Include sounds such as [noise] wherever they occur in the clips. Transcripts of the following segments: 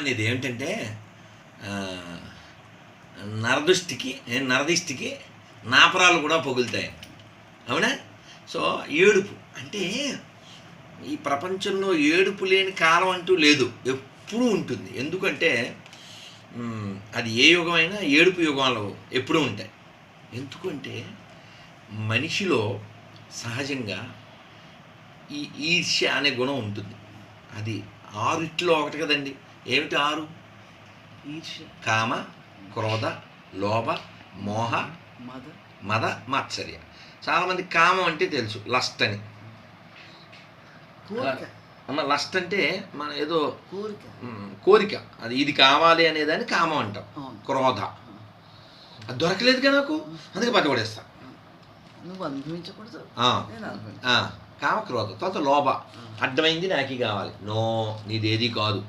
అనేది ఏమిటంటే నరదుష్టికి నరదృష్టికి నరదిష్టికి నాపరాలు కూడా పొగులుతాయి. అవునా? సో ఏడుపు. అంటే ఈ ప్రపంచంలో ఏడుపు లేని కాలం అంటూ లేదు. ఎప్పుడూ ఉంటుంది. ఎందుకంటే అది ఏ యుగమైనా ఏడుపు యుగాలు ఎప్పుడూ ఉంటాయి. ఎందుకంటే మనిషిలో సహజంగా ఈ ఈర్ష్య అనే గుణం ఉంటుంది. అది ఆరుట్లో ఒకటి కదండి. ఏమిటి ఆరు? కామ క్రోధ లోభ మోహ మద. మద మాత్సర్య. చాలామంది కామం అంటే తెలుసు లస్ట్ అని అమ్మ లస్ట్ అంటే మన ఏదో కోరిక. కోరిక. అది ఇది కావాలి అనేదాన్ని కామం అంటాం. క్రోధ. అది దొరకలేదుగా నాకు? అందుకే పట్టుబడేస్తా నువ్వు అనుభవించకూడదు. కామ క్రోధ. తర్వాత లోభ. అడ్డమైంది నాకి కావాలి. నో నీదేది కాదు.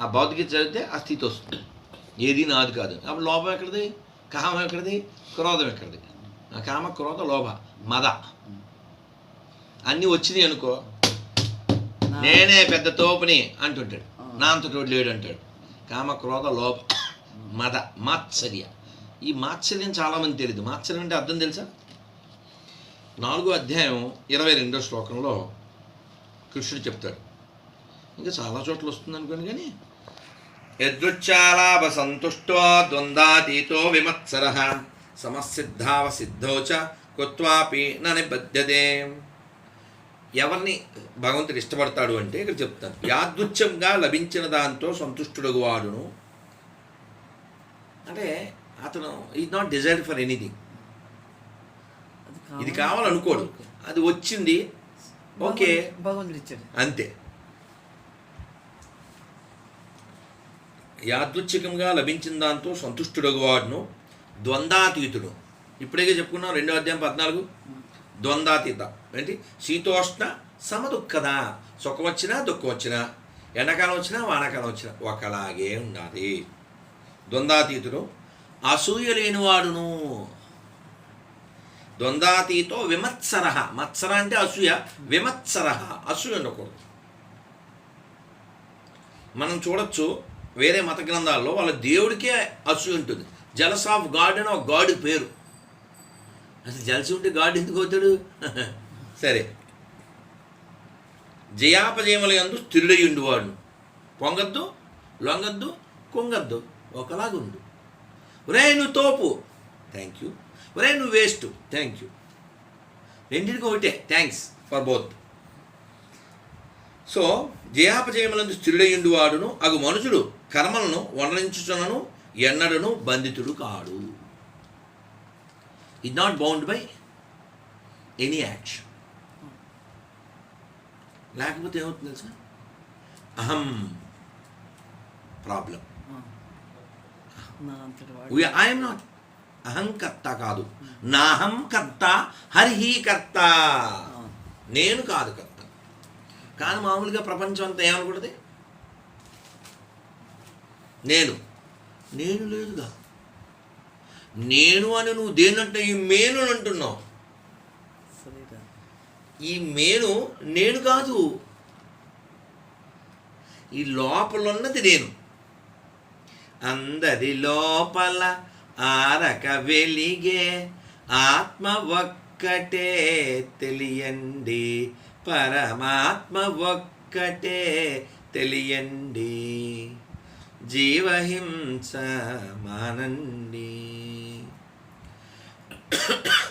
ఆ భౌతిక చదివితే ఆ స్థితి వస్తుంది. ఏది నాది కాదు. అప్పుడు లోభం ఎక్కడిది? కామం ఎక్కడిది? క్రోధం ఎక్కడిది? ఆ కామ క్రోధ లోభ మద. అన్నీ వచ్చినాయి అనుకో నేనే పెద్ద తోపుని అంటుంటాడు. నా అంతటోడు లేడు అంటాడు. కామ క్రోధ లోభ మద మాత్సర్య. ఈ మాత్సర్యం చాలామంది తెలియదు. మాత్సర్యం అంటే అర్థం తెలుసా? నాలుగో అధ్యాయం ఇరవై రెండో శ్లోకంలో కృష్ణుడు చెప్తాడు. ఇంకా చాలా చోట్ల వస్తుంది అనుకోని కానీ. యదృచ్ఛాలాభ సంతుష్టో ద్వంద్వాతీతో విమత్సర. సమసిద్ధావ సిద్ధో చ కొత్వాపి న నిబధ్యతే. ఎవరిని భగవంతుడు ఇష్టపడతాడు అంటే ఇక్కడ చెప్తాను. యాదృచ్ఛంగా లభించిన దాంతో సంతుష్టుడు వాడును. అంటే అతను is not desired for anything ఇది కావాలి. కావాలనుకోడు. అది వచ్చింది. ఓకే. భగవంతుడు- భగవంతుడు ఇచ్చాడు అంతే. యాదృచ్ఛికంగా లభించిన దాంతో సంతుష్టుడగువాడును. ద్వంద్వాతీతుడు ఇప్పుడే చెప్పుకున్నాం రెండో అధ్యాయం పద్నాలుగు. ద్వంద్వాతీత ఏంటి? శీతోష్ణ సమదుఃఖద. సుఖం వచ్చినా దుఃఖం వచ్చినా. ఎండాకాలం వచ్చినా వానాకాలం వచ్చినా ఒకలాగే ఉండాలి ద్వంద్వాతీతుడు అసూయ లేనివాడును. ద్వంద్వాతీతో విమత్సర. మత్సర అంటే అసూయ విమత్సర. అసూయ ఉండకూడదు. మనం చూడొచ్చు వేరే మత గ్రంథాల్లో వాళ్ళ దేవుడికే అసూ ఉంటుంది. జలస్ ఆఫ్ గాడ్ అని ఒక గాడ్ పేరు. అసలు జలసి ఉంటే గాడ్ ఎందుకు అవుతాడు? [laughs] సరే. జయాపజయముల ఎందు స్థిరుడయుండు వాడు. పొంగద్దు లొంగద్దు కొంగద్దు. ఒకలాగా ఉండు ఒరే నువ్వు తోపు. థ్యాంక్ యూ ఒరే నువ్వు వేస్ట్ థ్యాంక్ యూ రెండింటికి ఒకటే. థ్యాంక్స్ ఫర్ బోత్ సో జయాపజయములందు స్థిరుడయుండు వాడును అగు మనుషుడు కర్మలను వర్ణించుచునను ఎన్నడను బంధితుడు కాడు. Is not bound by any action. లేకపోతే ఏమవుతుంది తెలుసా? అహం ప్రాబ్లం. ఐఎమ్ నాట్ అహంకర్త కాదు. నాహం కర్త హరిహి కర్త. ఆ. నేను కాదు కర్త కానీ మామూలుగా ప్రపంచం అంతా ఏమనుకుంటుంది? నేను. నేను లేదుగా. నేను అని నువ్వు దేనంటే ఈ మేను అని అంటున్నావు ఈ మేను నేను కాదు. ఈ లోపల ఉన్నది నేను. అందరి లోపల ఆరక వెలిగే ఆత్మ ఒక్కటే తెలియండి. పరమాత్మ ఒక్కటే తెలియండి. జీవహింస మానండి.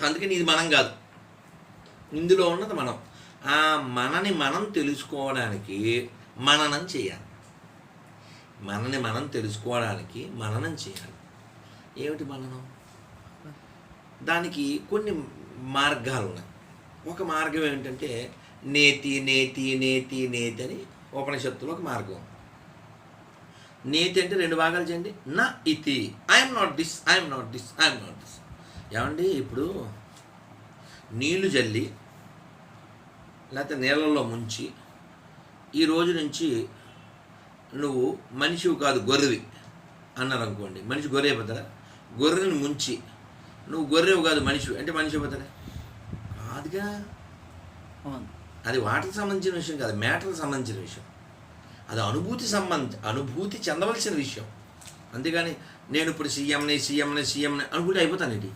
అందుకని ఇది మనం కాదు. ఇందులో ఉన్నది మనం. ఆ మనని మనం తెలుసుకోవడానికి మననం చేయాలి. మనని మనం తెలుసుకోవడానికి మననం చేయాలి. ఏమిటి మననం? దానికి కొన్ని మార్గాలు ఉన్నాయి ఒక మార్గం ఏమిటంటే నేతి నేతి నేతి నేతి అని ఉపనిషత్తులో ఒక మార్గం. నేతి అంటే రెండు భాగాలు చేయండి. నా ఇతి. I'm not this I'm not this I'm not this ఏమండి? ఇప్పుడు నీళ్ళు జల్లి లేకపోతే నీళ్ళల్లో ముంచి ఈ రోజు నుంచి నువ్వు మనిషివి కాదు గొర్రెవి అన్నారు అనుకోండి మనిషి గొర్రె అయిపోతాడా? గొర్రెని ముంచి. నువ్వు గొర్రెవు కాదు మనిషి అంటే మనిషి అయిపోతారా కాదుగా. అవును. అది వాటికి సంబంధించిన విషయం కాదు మ్యాటర్కి సంబంధించిన విషయం. అది అనుభూతి సంబంధ అనుభూతి చెందవలసిన విషయం. అంతేగాని నేను ఇప్పుడు సీఎంని సీఎంని సీఎంని అనుకుంటే అయిపోతాను ఇది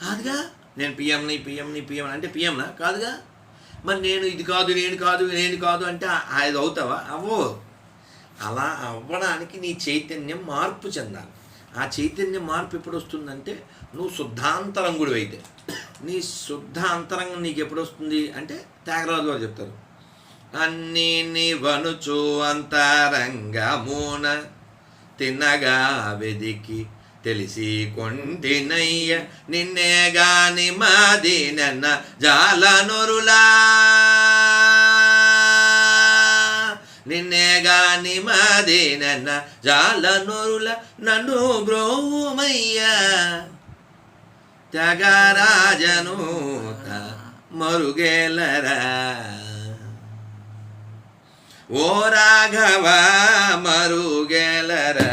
కాదుగా? నేను పిఎంని పిఎంని పిఎం అంటే పిఎంనా? కాదుగా? మరి నేను ఇది కాదు నేను కాదు నేను కాదు అంటే అది అవుతావా? అవ్వో అలా అవ్వడానికి నీ చైతన్యం మార్పు చెందాలి. ఆ చైతన్యం మార్పు ఎప్పుడు వస్తుందంటే నువ్వు శుద్ధాంతరంగుడు అయితే. నీ శుద్ధ అంతరంగం నీకు ఎప్పుడు వస్తుంది అంటే త్యాగరాజు వారు చెప్తారు. అన్నీ నివనుచు అంతరంగమున తినగా వెదికి తెలిసి కొంటినయ్య నిన్నే గాని మాదినన్న జాలనొరులా. నిన్నే జాల నోరుల జాలనొరుల నన్ను బ్రోమయ్యా త్యాగరాజను మరుగేలరా. ఓ రాఘవ మరుగేలరా.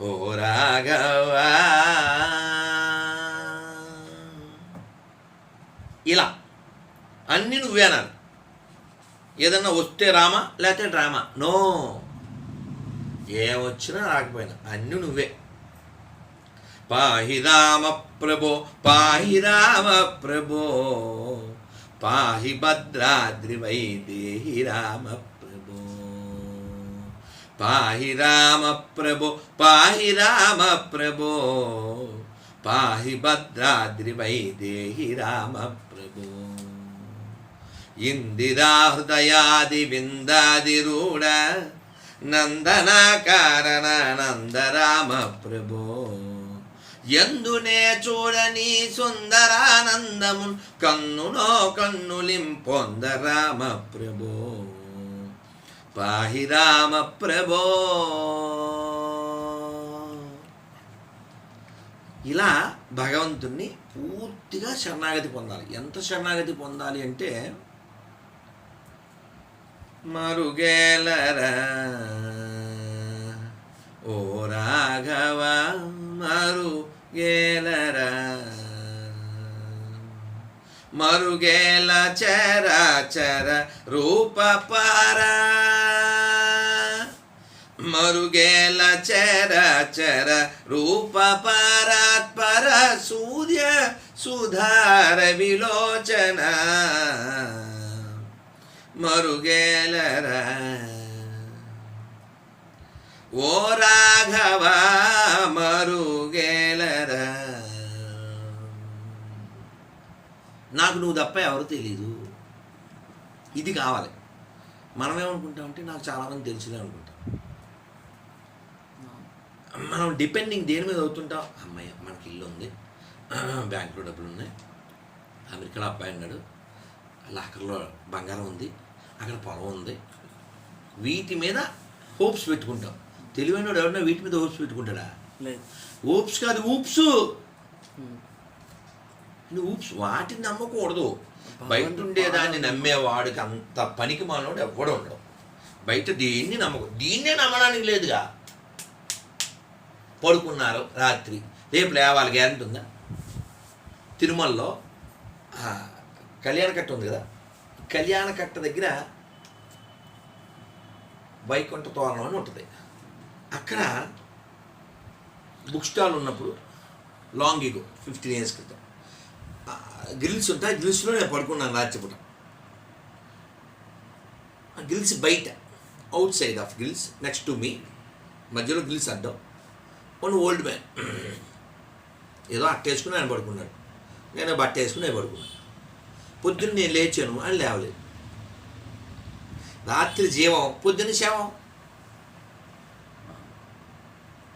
ఓ రాఘవ. ఇలా. అన్ని నువ్వేనాను ఏదన్నా వస్తే రామా? లేకపోతే డ్రామా? నో. ఏమొచ్చినా రాకపోయినా. అన్నీ నువ్వే. పాహి రామ ప్రభో పాహి రామ ప్రభో పాహి భద్రాద్రి వై దేహి రామ ప్రభో. పాహి రామ ప్రభో పాహి రామ ప్రభో పాహి భద్రాద్రి వై దేహి రామ ప్రభో. ఇందిరా హృదయాది విందాదిరూఢ నందన కారణ నందరామ ప్రభో ఎందునే చూడని సుందరానందము కన్నులో పొంద రామ ప్రభో పాహి రామ ప్రభో ఇలా భగవంతుణ్ణి పూర్తిగా శరణాగతి పొందాలి. ఎంత శరణాగతి పొందాలి అంటే మరుగేలరా ఓ రాఘవ మరుగేలరా మరుగేల చర చర రూప పరా మరుగేల చర చర రూప పరాత్పర సూర్య సుధార విలోచనా మరుగేలరా ఓ రాఘవ మరుగేలరా నాకు నువ్వు తప్ప ఎవరు తెలీదు. ఇది కావాలి. మనం ఏమనుకుంటామంటే నాకు చాలామంది తెలుసులే అనుకుంటాం. మనం డిపెండింగ్ దేని మీద అవుతుంటాం? అమ్మాయి మనకి ఇల్లు ఉంది. బ్యాంకులో డబ్బులు ఉన్నాయి. అమెరికాలో అబ్బాయి ఉన్నాడు. లాకర్లో బంగారం ఉంది. అక్కడ పొలం ఉంది. వీటి మీద హోప్స్ పెట్టుకుంటాం. తెలివైన వాడు ఎవరన్నా వీటి మీద హోప్స్ పెట్టుకుంటాడా? హోప్స్ కాదు ఊప్స్. ఊప్స్ వాటిని నమ్మకూడదు. బయట ఉండేదాన్ని నమ్మేవాడికి అంత పనికి మానవుడు ఎవ్వడు ఉండడు. బయట దీన్ని నమ్మకం దీన్నే నమ్మడానికి లేదుగా. పడుకున్నారు రాత్రి. రేపు లేవాలి గ్యారెంటీ ఉందా? తిరుమలలో కళ్యాణ కట్ట ఉంది కదా? కళ్యాణ కట్ట దగ్గర వైకుంఠ తోరణం అని ఉంటుంది. అక్కడ బుక్ స్టాల్ ఉన్నప్పుడు లాంగ్ ఇగో ఫిఫ్టీన్ ఇయర్స్ క్రితం. గ్రిల్స్ ఉంటాయి గ్రిల్స్లో నేను పడుకున్నాను రాత్రిపూట గ్రిల్స్ బయట outside of grills next to me మధ్యలో గ్రిల్స్ అడ్డం. వన్ ఓల్డ్ మ్యాన్ ఏదో అట్టేసుకుని ఆయన పడుకున్నాడు. నేను బట్ట వేసుకుని నేను పడుకున్నాను పొద్దున్న నేను లేచాను అని లేవలేదు. రాత్రి జీవం పొద్దున్న శవం.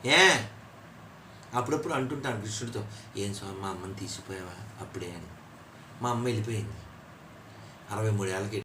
ఏ? అప్పుడప్పుడు అంటుంటాను కృష్ణుడితో ఏం స్వామి మా అమ్మని తీసిపోయావా? అప్పుడే అని. మా అమ్మ వెళ్ళిపోయింది. అరవై మూడేళ్ళకి